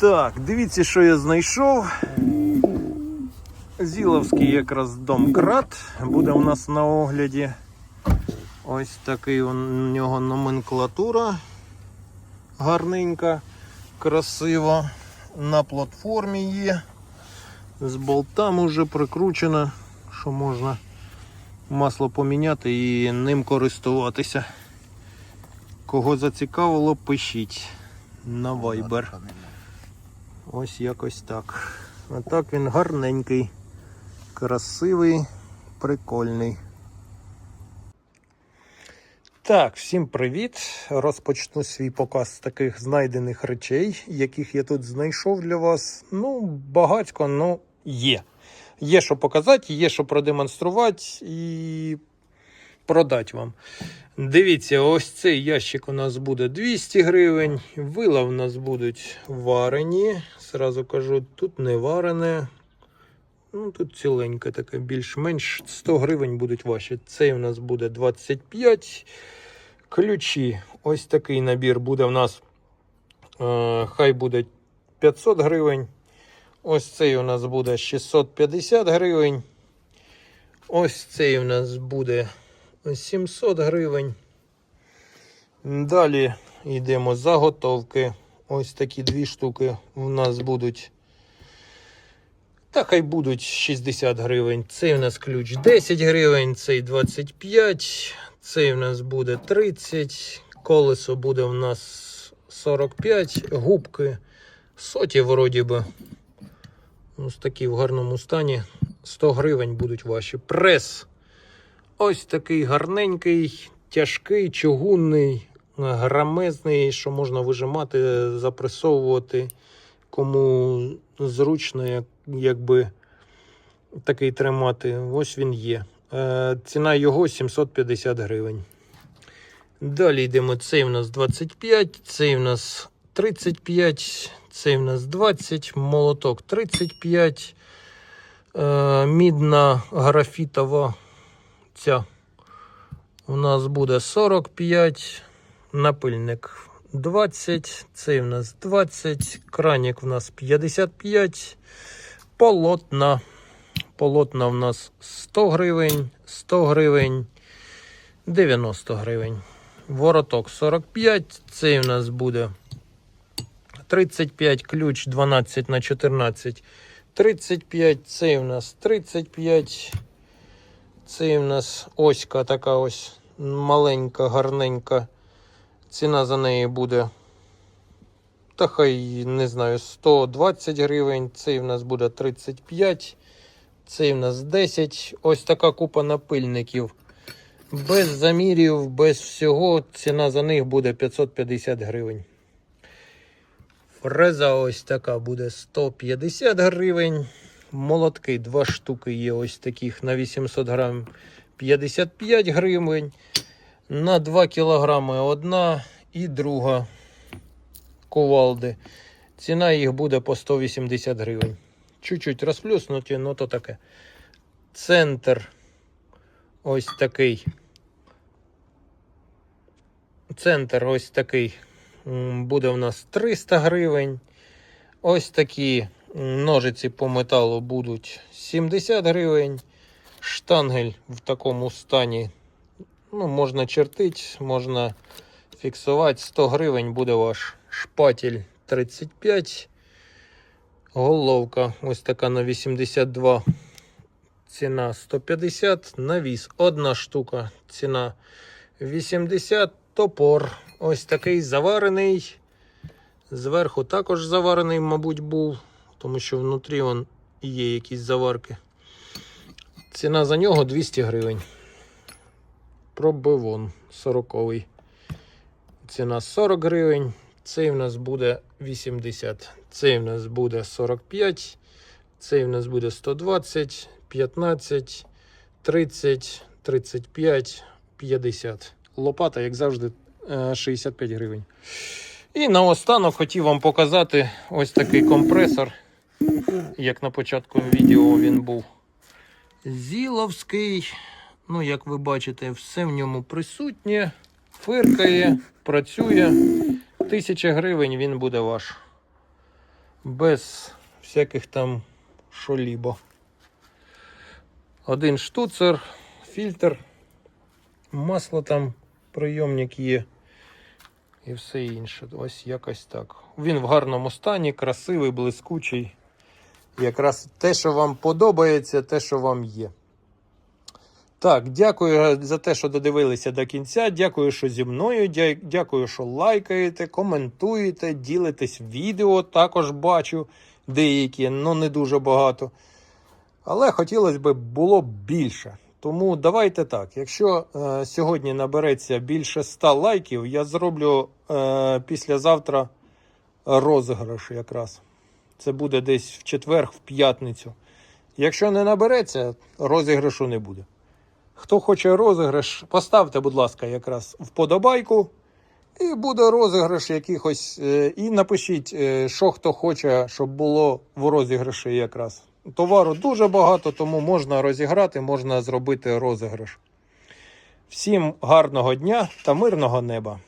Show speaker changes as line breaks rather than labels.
Так, дивіться, що я знайшов. Зіловський якраз домкрат буде у нас на огляді. Ось такий у нього номенклатура гарненька, красива. На платформі є. З болтами вже прикручено, що можна масло поміняти і ним користуватися. Кого зацікавило, пишіть на Viber. Ось якось так. А так він гарненький, красивий, прикольний. Так, всім привіт! Розпочну свій показ з таких знайдених речей, яких я тут знайшов для вас. Ну, багатько, ну є. Є що показати, є що продемонструвати і продати вам. Дивіться, ось цей ящик у нас буде 200 гривень. Вила у нас будуть варені. Сразу кажу, тут не варене. Ну, тут ціленьке таке, більш-менш 100 гривень будуть ваші. Цей у нас буде 25. Ключі. Ось такий набір буде в нас. Е, хай буде 500 гривень. Ось цей у нас буде 650 гривень. Ось цей у нас буде 700 гривень. Далі йдемо заготовки. Ось такі дві штуки у нас будуть. Та хай будуть 60 гривень. Цей у нас ключ 10 гривень, цей 25, цей у нас буде 30, колесо буде у нас 45, губки соті вроді би. Ось такі в гарному стані. 100 гривень будуть ваші. Прес. Ось такий гарненький, тяжкий, чугунний, грамезний, що можна вижимати, запресовувати. Кому зручно, як, якби такий тримати. Ось він є. Е, ціна його 750 гривень. Далі йдемо. Цей в нас 25, цей в нас 35, цей в нас 20, молоток 35, е, мідна графітова ця у нас буде 45, напильник 20, цей в нас 20, кранік в нас 55, полотна. Полотна в нас 100 гривень, 100 гривень, 90 гривень. Вороток 45, цей у нас буде 35, ключ 12 на 14, 35, цей у нас 35. Цей у нас оська така ось маленька, гарненька. Ціна за неї буде. Та хай не знаю, 120 гривень. Цей в нас буде 35. Цей в нас 10. Ось така купа напильників. Без замірів, без всього. Ціна за них буде 550 гривень. Фреза ось така буде 150 гривень. Молотки, два штуки є ось таких на 800 грам 55 гривень. На 2 кілограми одна і друга кувалди. Ціна їх буде по 180 гривень. Чуть-чуть розплюснуті, ну то таке. Центр ось такий. Центр ось такий. Буде у нас 300 гривень. Ось такі ножиці по металу будуть 70 гривень. Штангель в такому стані. Ну, можна чертити, можна фіксувати. 100 гривень буде ваш шпатель 35. Головка ось така на 82. Ціна 150. Навіс. Одна штука. Ціна 80. Топор. Ось такий заварений. Зверху також заварений, мабуть, був, тому що внутрі вон є якісь заварки. Ціна за нього 200 гривень. Пробивон 40. Ціна 40 гривень. Цей в нас буде 80. Цей в нас буде 45. Цей в нас буде 120, 15, 30, 35, 50. Лопата, як завжди, е, 65 гривень. І наостанок хотів вам показати ось такий компресор. Як на початку відео він був. Зіловський. Ну, як ви бачите, все в ньому присутнє, фиркає, працює. Тисяча гривень він буде ваш. Без всяких там шолібо. Один штуцер, фільтр, масло там, прийомник є. І все інше. Ось якось так. Він в гарному стані, красивий, блискучий. Якраз те, що вам подобається, те, що вам є. Так, дякую за те, що додивилися до кінця. Дякую, що зі мною. Дякую, що лайкаєте, коментуєте, ділитесь відео. Також бачу деякі, але не дуже багато. Але хотілося б було більше. Тому давайте так. Якщо е, сьогодні набереться більше 100 лайків, я зроблю е, післязавтра розіграш якраз. Це буде десь в четвер, в п'ятницю. Якщо не набереться, розіграшу не буде. Хто хоче розіграш, поставте, будь ласка, якраз вподобайку. І буде розіграш якихось. е, І напишіть, е, що хто хоче, щоб було в розіграші якраз. Товару дуже багато, тому можна розіграти, можна зробити розіграш. Всім гарного дня та мирного неба!